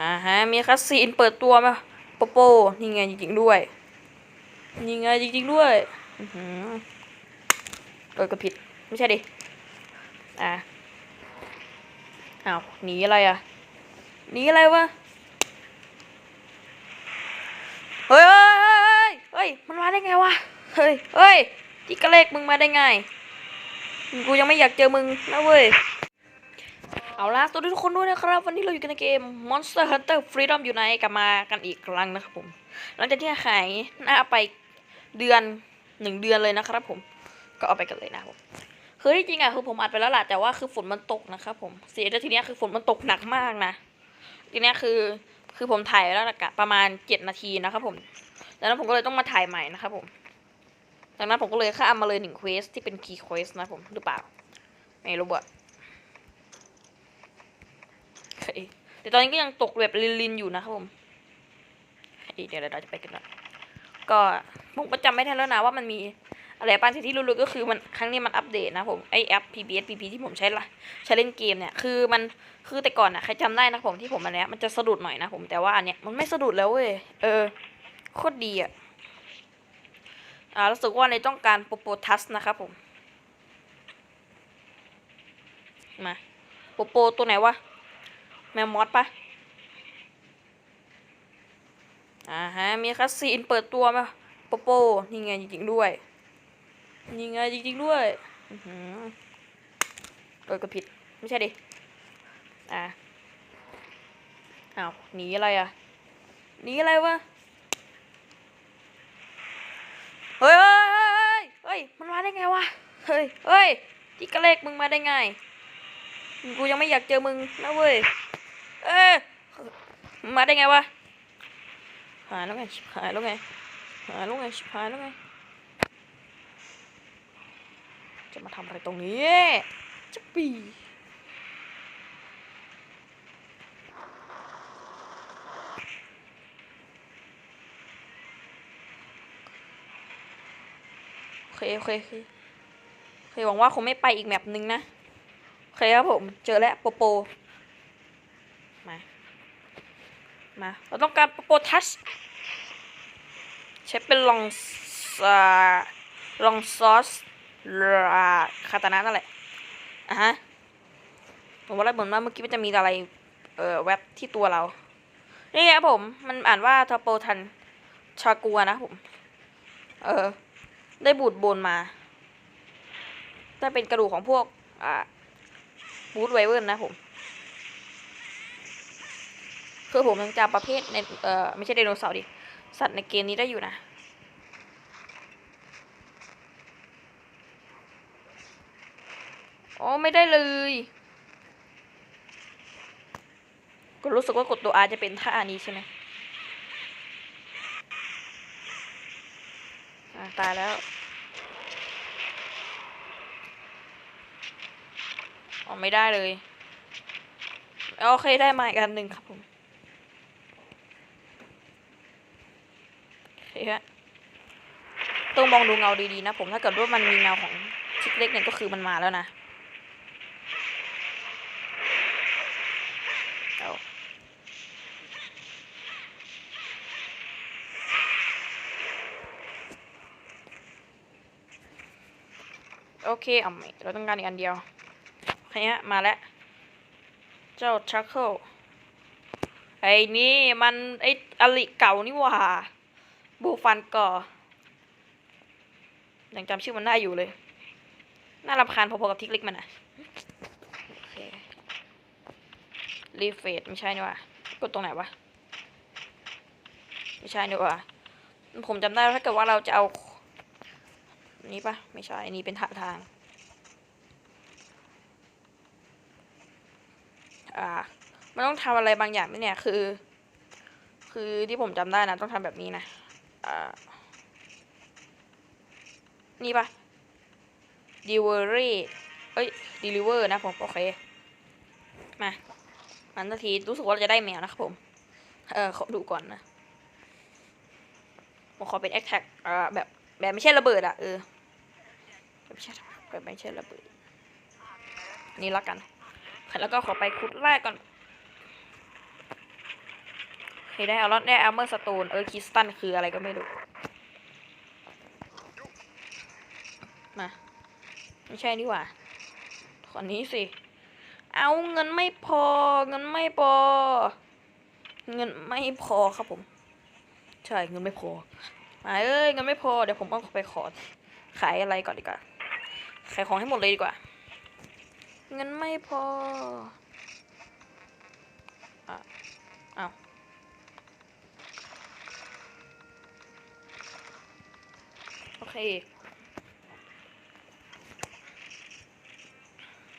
อ่าฮะมีคัสซีนเปิดตัวมาโปโปนี่ไงจริงๆด้วยนี่ไงจริงๆด้วยอือหือเออก็ผิดไม่ใช่ดิอะอ้าวหนีอะไรอะหนีอะไรวะเฮ้ยเฮ้ยเฮ้ยเฮ้ยมันมาได้ไงวะเฮ้ยเฮ้ยที่กระเลกมึงมาได้ไงกูยังไม่อยากเจอมึงนะเว้ย เอาล่ะสวัสดีทุกคนด้วยนะครับ วันนี้เราอยู่กันในเกม Monster Hunter Freedom อยู่ในกลับมากันอีกครั้งนะครับผม หลังจากที่หายหน้าไปเดือนหนึ่งเดือนเลยนะครับผม ก็เอาไปกันเลยนะครับผมคือที่จริงอะคือผมอัดไปแล้วแหละแต่ว่าคือฝนมันตกนะครับผม เสียแต่ทีเนี้ยคือฝนมันตกหนักมากนะ ทีเนี้ยคือคือผมถ่ายแล้วละกะประมาณเจ็ดนาทีนะครับผมดังนั้นผมก็เลยต้องมาถ่ายใหม่นะครับผมดังนั้นผมก็เลยข้ามมาเลยหนึ่งเควสที่เป็นคีย์เควสนะผมหรือเปล่าไม่รู้อะ เคแต่ตอนนี้ก็ยังตกแบบลินๆอยู่นะครับผมเดี๋ยวเราจะไปกันหน่อยก็ผมก็จำไม่ได้แล้วนะว่ามันมีอะไรบ้างที่ที่รู้ๆก็คือมันครั้งนี้มันอัปเดตนะผมไอแอป PBS PP ที่ผมใช้ละใช้เล่นเกมเนี่ยคือมันคือแต่ก่อนอะใครจำได้นะผมที่ผมอันเนี้ยมันจะสะดุดหน่อยนะผมแต่ว่าอันเนี้ยมันไม่สะดุดแล้วเว้ยเออโคตรดีอะอ่ารู้สึกว่าในต้องการโปโปทัสนะครับผมมาโปโปตัวไหนวะ แมมมอสปะอ่าฮะ มีคัสซีนเปิดตัวมาโปโปนี่ไงจริงๆด้วย นี่ไงจริงๆด้วยอือหือเออก็ผิด ไม่ใช่ดิ อ่าอ้าวหนีอะไรอะหนีอะไรวะเฮ้ยเฮ้ยเฮ้ยเฮ้ย มันมาได้ไงวะ เฮ้ยเฮ้ยที่กระเลกมึงมาได้ไง กูยังไม่อยากเจอมึงนะเว้ย เอ้มาได้ไงวะหายแล้วไงหายแล้วไงหายแล้วไงหายแล้วไงจะมาทำอะไรตรงนี้จะปีโอเคโอเคโอเคโอเคหวังว่าคงไม่ไปอีกแมปหนึ่งนะโอเคครับผม เจอแล้วโปโป มา มา เราต้องการโปโปทัชใช้เป็นลองซาลองซอสราคาตานะนั่นแหละอะฮะผมว่าแล้วเหมือนว่าเมื่อกี้มันจะมีอะไร เอ่อแว็บที่ตัวเรา นี่ครับผม มันอ่านว่าทอโปทันชากัวนะผม เออ ได้บูดโบนมา ได้เป็นกระดูกของพวก อ่าบูธไวเวิร์นนะผม คือผมยังจำประเภทในเอ่อไม่ใช่ไดโนเสาร์ดิ สัตว์ในเกมนี้ได้อยู่นะอ๋อไม่ได้เลย ก็รู้สึกว่ากดตัว R จะเป็นท่านี้ใช่ไหมตายแล้วอ๋อไม่ได้เลย โอเคได้มาอีกอันหนึ่งครับผมโอเคฮะ ต้องมองดูเงาดีๆนะผมถ้าเกิดว่ามันมีเงาของชิคเล็กเนี่ยก็คือมันมาแล้วนะเอาโอเคเอาใหม่เราต้องการอีกอันเดียวโอเคฮะมาแล้ว เจ้าชักเคิลไอ้นี่มันไอ้อลิเก่านี่หว่า บูฟันก่อ ยังจำชื่อมันได้อยู่เลย น่ารำคาญพอๆกับทิกลิกมันอะรีเฟดไม่ใช่นี่ว่ากดตรงไหนวะ ไม่ใช่นี่ว่าผมจำได้ถ้าเกิดว่าเราจะเอา นี่ปะไม่ใช่ อันนี้เป็นทางทาง อ่า มันต้องทำอะไรบางอย่างไหมเนี่ย คือ คือที่ผมจำได้นะ ต้องทำแบบนี้นะ อ่า นี่ปะ delivery เอ้ย deliver นะผมโอเค มามันนาทีรู้สึกว่าเราจะได้แมวนะครับผม เออขอดูก่อนนะผมขอเป็น attack อ่าแบบแบบไม่ใช่ระเบิดอะเออแบบไม่ใช่แบบไม่ใช่ระเบิด นี่ละกัน แล้วก็ขอไปขุดแรกก่อนเห็นได้เอารอดได้อัลเมอร์สโตนเออคิสตันคืออะไรก็ไม่รู้ มา ไม่ใช่นี่หว่าขอนี้สิ เอาเงินไม่พอ เงินไม่พอ เงินไม่พอครับผม ใช่เงินไม่พอ มาเอ้ยเงินไม่พอเดี๋ยวผมต้องไปขอ ขายอะไรก่อนดีกว่า ขายของให้หมดเลยดีกว่า เงินไม่พออะเอาโอเค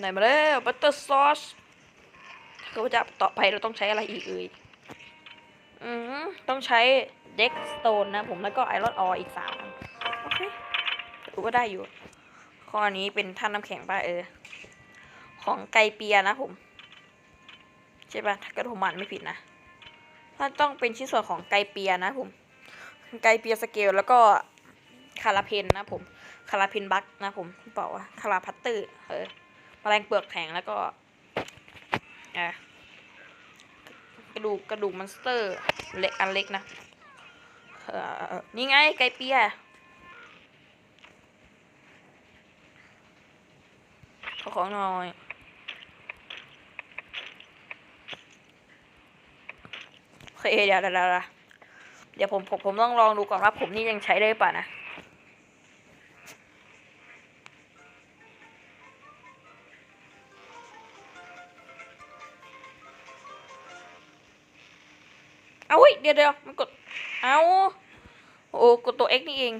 ไหนมาแล้วบัตเตอร์ซอสถ้าเกิดว่าจะต่อไปเราต้องใช้อะไรอีกเอ่ยอืมต้องใช้เด็กสโตนนะผมแล้วก็ไอรอนอออีกสามโอเคถือว่าได้อยู่ ข้อนี้เป็นท่านน้ำแข็งป่ะเออ ของไกเปียนะผม ใช่ป่ะ ถ้าเกิดผมอ่านไม่ผิดนะถ้าต้องเป็นชิ้นส่วนของไกเปียนะผม ไกเปียสเกลแล้วก็คาราเพนนะผม คาราเพนบัคนะผมบอกว่าคาราพัตเตอร์ เออ แมลงเปลือกแข็งแล้วก็อะกระดูกกระดูกมอนสเตอร์เล็กอันเล็กนะเออนี่ไงไก่เปียขอของหน่อยโอเคเดี๋ยวเดี๋ยวเดี๋ยวเดี๋ยวผมผมผมต้องลองดูก่อนว่าผมนี่ยังใช้ได้ป่ะนะ เดี๋ยวเดี๋ยวมันกด เอาโอ้กดตัว X นี่เอง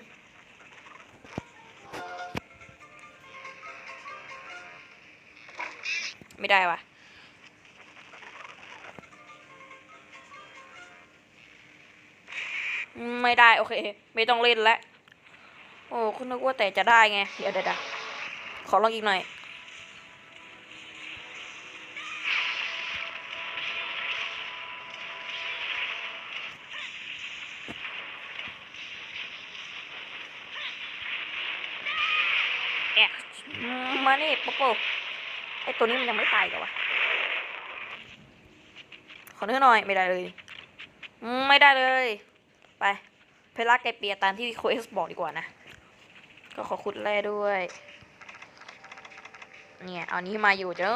ไม่ได้ว่ะไม่ได้ โอเค ไม่ต้องเล่นแล้ว โอ้ คุณนึกว่าแต่จะได้ไง เดี๋ยวเดี๋ยวขอลองอีกหน่อย มานี่ป๊อปไอตัวนี้มันยังไม่ตายกันวะขอเนื้อหน่อยไม่ได้เลยไม่ได้เลย ไป เพลาไกเปียตามที่โคเอสบอกดีกว่านะ ก็ขอขุดแร่ด้วย เนี่ย เอานี้มาอยู่เจ้า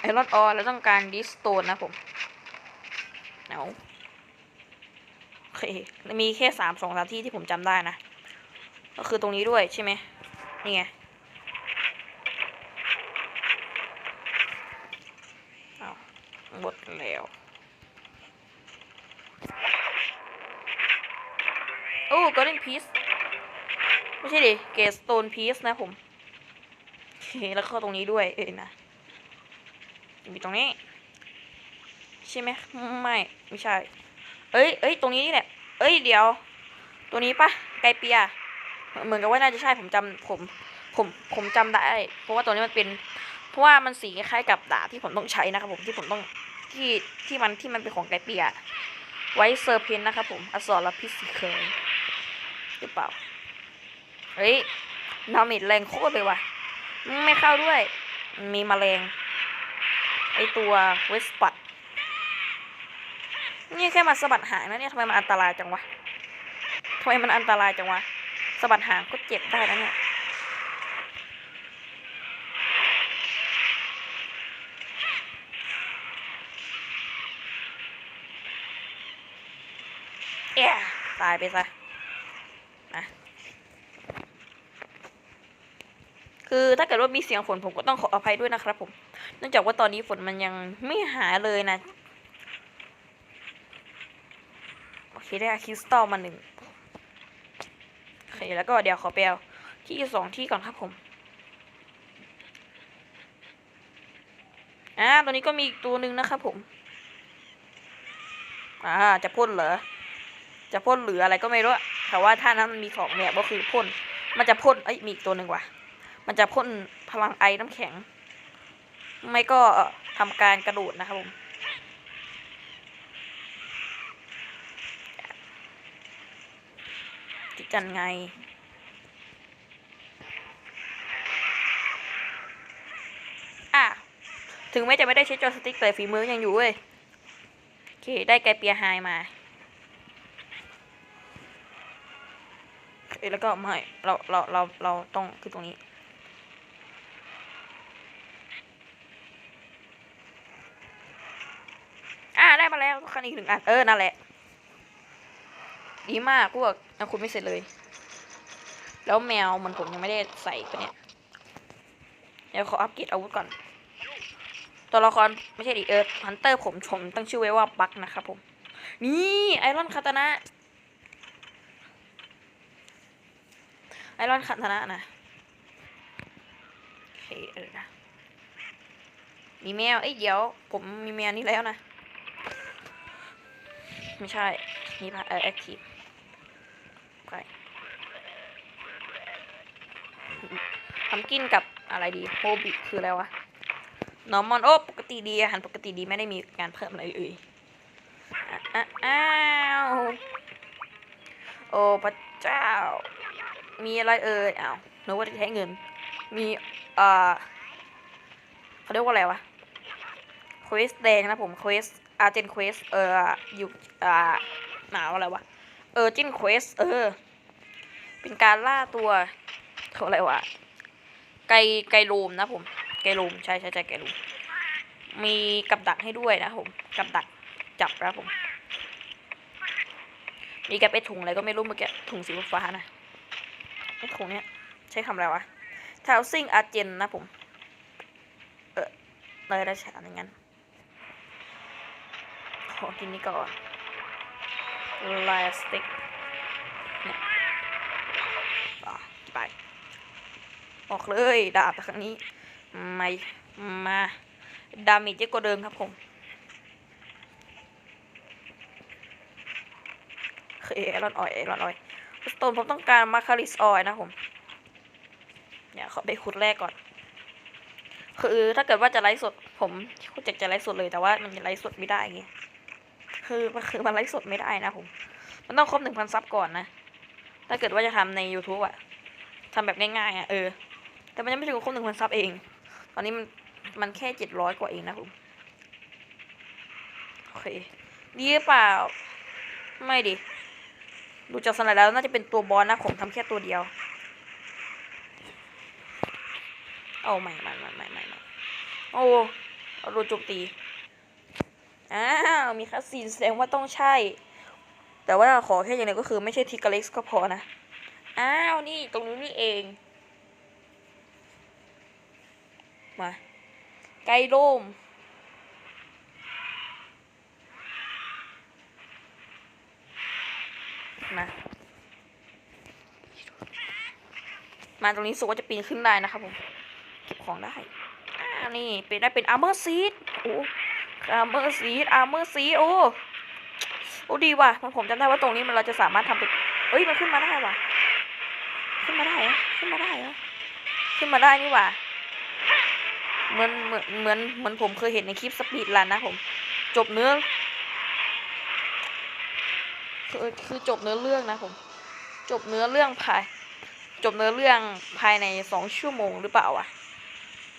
ไอรอนออแล้วต้องการดิสโตนนะผมเอาโอเคมีแค่สามสองสามที่ที่ผมจำได้นะ ก็คือตรงนี้ด้วยใช่ไหม นี่ไงเอาหมดแล้วโอ้ก o เ d นพี c ไม่ใช่ดิ เกสโตนพี e นะผมโอเคแล้วก็ตรงนี้ด้วย เอ้ยนะมีตรงนี้ ใช่ไหมไม่ ไม่ใช่ เอ้ยเอ้ยตรงนี้นี่แหละ เอ้ย เดี๋ยว ตัวนี้ปะไกเปีย เหมือนกับว่าน่าจะใช่ผมจำผมผมผมจำได้ เพราะว่าตัวนี้มันเป็น เพราะว่ามันสีคล้ายกับดาบที่ผมต้องใช้นะครับผมที่ผมต้องที่ที่มันที่มันเป็นของไกเปียไว้เซอร์เพนนะครับผมอสรพิษสีเคยหรือเปล่าเฮ้ยดาเมจแรงโคตรเลยว่ะไม่เข้าด้วย มีแมลงไอตัวเวสปัดนี่แค่มาสะบัดหางนะเนี่ยทำไมมันอันตรายจังวะทำไมมันอันตรายจังวะ สะบัดหางก็เจ็บได้นะเนี่ยเอะตายไปซะนะคือถ้าเกิดว่ามีเสียงฝนผมก็ต้องขออภัยด้วยนะครับผมเนื่องจากว่าตอนนี้ฝนมันยังไม่หายเลยนะ โอเคได้อะคริสตัลมาหนึ่ง แล้วก็เดี๋ยวขอไปเอาที่สองที่ก่อนครับผมอ่าตัวนี้ก็มีอีกตัวหนึ่งนะครับผม อ่า จะพ่นเหรอ จะพ่นหรืออะไรก็ไม่รู้ แต่ว่าถ้านั้นมันมีสองเนี่ยก็คือพ่น มันจะพ่น เอ้ย มีอีกตัวหนึ่งว่ะ มันจะพ่นพลังไอน้ำแข็ง ไม่ก็ทำการกระโดดนะครับผม ติดกันไง อะ ถึงแม้จะไม่ได้ใช้จอสติ๊กแต่ฝีมือยังอยู่เว้ย โอเค ได้ไกเปียไฮมาเอ้ยแล้วก็ไม่ เรา เรา เรา เราต้องคือตรงนี้ อ่าได้มาแล้วคันอีกหนึ่งอัน เออ นั่นแหละ ดีมากพวกนะคุณไม่เสร็จเลย แล้วแมวมันผมยังไม่ได้ใส่ปะเนี่ย เดี๋ยวขออัปเกรดอาวุธก่อน ตัวละครไม่ใช่ดิเอิร์ธฮันเตอร์ผมชมตั้งชื่อไว้ว่าบักนะครับผม นี่ไอรอนคาตานะไอรอนคาตานะนะโอเคเออนะมีแมว เอ้ยเดี๋ยว ผมมีแมวนี้แล้วนะ ไม่ใช่ นี่พะเออแอคทีฟ ไปทำกินกับอะไรดีโฮบิคืออะไรวะนอร์มอนโอ้ปกติดีอาหารปกติดีไม่ได้มีการเพิ่มอะไรเอ่ยอะอะอ้าวโอ้พระเจ้า มีอะไรเอ่ยอ้าวนึกว่าจะใช้เงิน มีเอ่อเขาเรียกว่าอะไรวะเควสแดงนะผมเควสอาเจนเควสเอออยู่อ่าหนาวอะไรวะ เออจินเควสเออ เป็นการล่าตัวเขาอะไรวะ ไกไกรูมนะผม ไกลูมใช่ใช่ใช่ไกลูมมีกับดักให้ด้วยนะผมกับดักจับนะผม มีกับไอถุงอะไรก็ไม่รู้เมื่อกี้ถุงสีฟ้านะไอถุงเนี้ยใช้คำอะไรวะทาวซิงอาเจนนะผม เออเลยได้ใช้อะไรงั้นขอกินนี้ก่อน ลาสติกเนี่ยไป ออกเลยดาบครั้งนี้ ไม่ มา ดาเมจเยอะกว่าเดิมครับผมเคเอรอนออยเอรอนออยสโตนผมต้องการมาคาริสออยนะผมเดี๋ยขอไปขุดแรกก่อน คือถ้าเกิดว่าจะไลฟ์สดผมคุณจะจะไลฟ์สดเลยแต่ว่ามันจะไลฟ์สดไม่ได้ไง คือคือมันไลฟ์สดไม่ได้นะผม มันต้องครบหนึ่งพันซับก่อนนะ ถ้าเกิดว่าจะทำใน YouTube อะทำแบบง่ายๆอะเออ แต่มันยังไม่ถึงครบหนึ่งพันซับเอง ตอนนี้มันมันแค่เจ็ดร้อยกว่าเองนะผม โอเค ดีหรือเปล่า ไม่ดิดูจากสนานแล้วน่าจะเป็นตัวบอสนะผมทำแค่ตัวเดียวโอ้ไม่ไม่ไม่ไม่ไม่ไม่โอ้เอาโดนโจมตี อ้าว มีคัสซีนแสดงว่าต้องใช่ แต่ว่าขอแค่อย่างเดียวก็คือไม่ใช่ทิกเกเล็กก็พอนะ อ้าว นี่ตรงนี้นี่เอง มา ไกลโลมมา มาตรงนี้สุกว่าจะปีนขึ้นได้นะครับผม เก็บของได้ อ่า นี่ เป็นได้เป็นอาร์เมอร์ซีดโอ้ อาร์เมอร์ซีดอาร์เมอร์ซีโอ้โอ้ดีว่ะมันผมจำได้ว่าตรงนี้มันเราจะสามารถทำเป็นเอ้ยมันขึ้นมาได้ว่ะ ขึ้นมาได้ขึ้นมาได้เหรอขึ้นมาได้นี่ว่ะเหมือนเหมือนเหมือนเหมือนผมเคยเห็นในคลิปสปีดรันนะผม จบเนื้อคือคือจบเนื้อเรื่องนะผม จบเนื้อเรื่องภาย จบเนื้อเรื่องภายในสองชั่วโมงหรือเปล่าอะ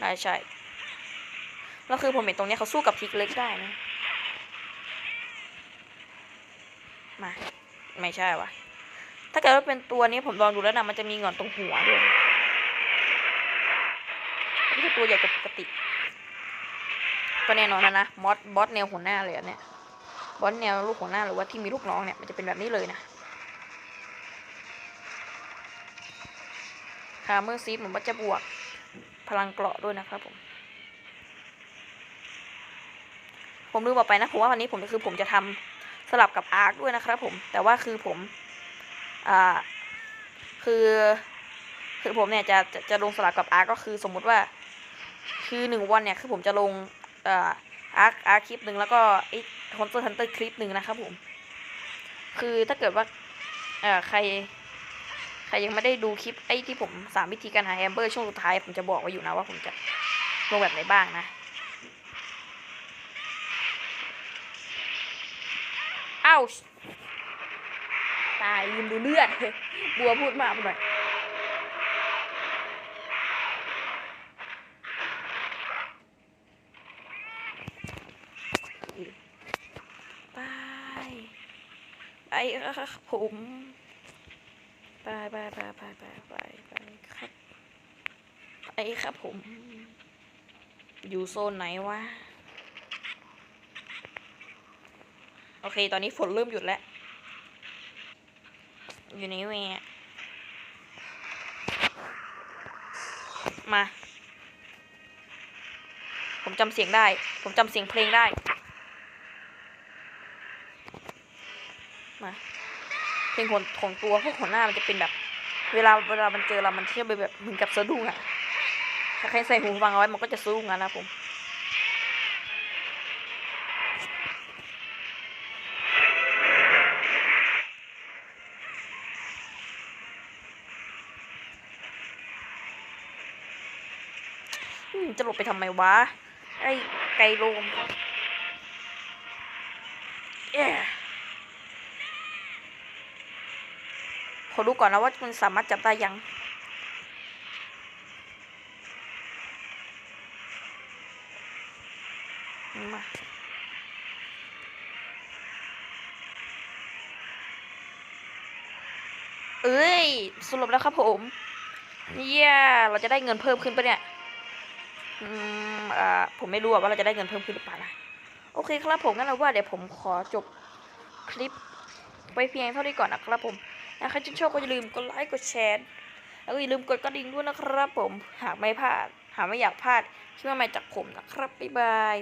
น่าใช่ แล้วคือผมเห็นตรงนี้เขาสู้กับทิกเล็กได้นะ มา ไม่ใช่วะถ้าเกิดว่าเป็นตัวนี้ผมลองดูแล้วนะมันจะมีงอนตรงหัวด้วยนี่คือตัวใหญ่กว่าปกติ ก็แน่นอนนะนะมอสบอสแนวหัวหน้าเลยอันเนี่ยบอสแนวลูกหัวหน้าหรือว่าที่มีลูกน้องเนี่ยมันจะเป็นแบบนี้เลยนะคาเมอร์ซีฟผมว่าจะบวกพลังเกราะด้วยนะครับผม ผมลืมบอกไปนะผมว่าวันนี้ผมคือผมจะทำสลับกับอาร์คด้วยนะครับผมแต่ว่าคือผมอ่าคือคือผมเนี่ยจะจะจะลงสลับกับอาร์คก็คือสมมุติว่า คือหนึ่งวันเนี่ยคือผมจะลงอ่ออาร์คอาร์คคลิปหนึ่งแล้วก็ไอ้คอนเตอร์ฮันเตอร์คลิปหนึ่งนะครับผมคือถ้าเกิดว่าเอ่อใครใครยังไม่ได้ดูคลิปไอ้ที่ผมสามวิธีการหาแอมเบอร์ช่วงสุดท้าย ผมจะบอกไว้อยู่นะว่าผมจะลงแบบไหนบ้างนะ อ้าวตายลืมดูเลือดบัวพูดมากไปหน่อยป้าไปครับผมไปไปไปไปไปไปไปครับไปครับผม อยู่โซนไหนวะ โอเค ตอนนี้ฝนเริ่มหยุดแล้ว อยู่ในเวะมา ผมจำเสียงได้ ผมจำเสียงเพลงได้ มา เพลงของของตัวพวกหัวหน้ามันจะเป็นแบบ เวลาเวลามันเจอเรา มันเที่ยวไปแบบเหมือนกับสะดุ้งอะถ้าใครใส่หูฟังเอาไว้มันก็จะสะดุ้งอะนะผม จะหลบไปทำไมวะ ไอ้ไก่โลมเอ๊ะขอดูก่อนนะว่ามันสามารถจับได้ยังมาเอ้ย สรุปแล้วครับผม เยี่ยเราจะได้เงินเพิ่มขึ้นปะเนี่ย ผมไม่รู้ว่าเราจะได้เงินเพิ่มขึ้นหรือเปล่านะโอเคครับผมงั้นเราว่าเดี๋ยวผมขอจบคลิปไปเพียงเท่านี้ก่อนนะครับผมนะใครชื่นชอบก็อย่าลืมกดไลค์กดแชร์แล้วก็อย่าลืมกดกระดิ่งด้วยนะครับผมหากไม่พลาดหากไม่อยากพลาดคลิปใหม่จากผมนะครับบ๊ายบาย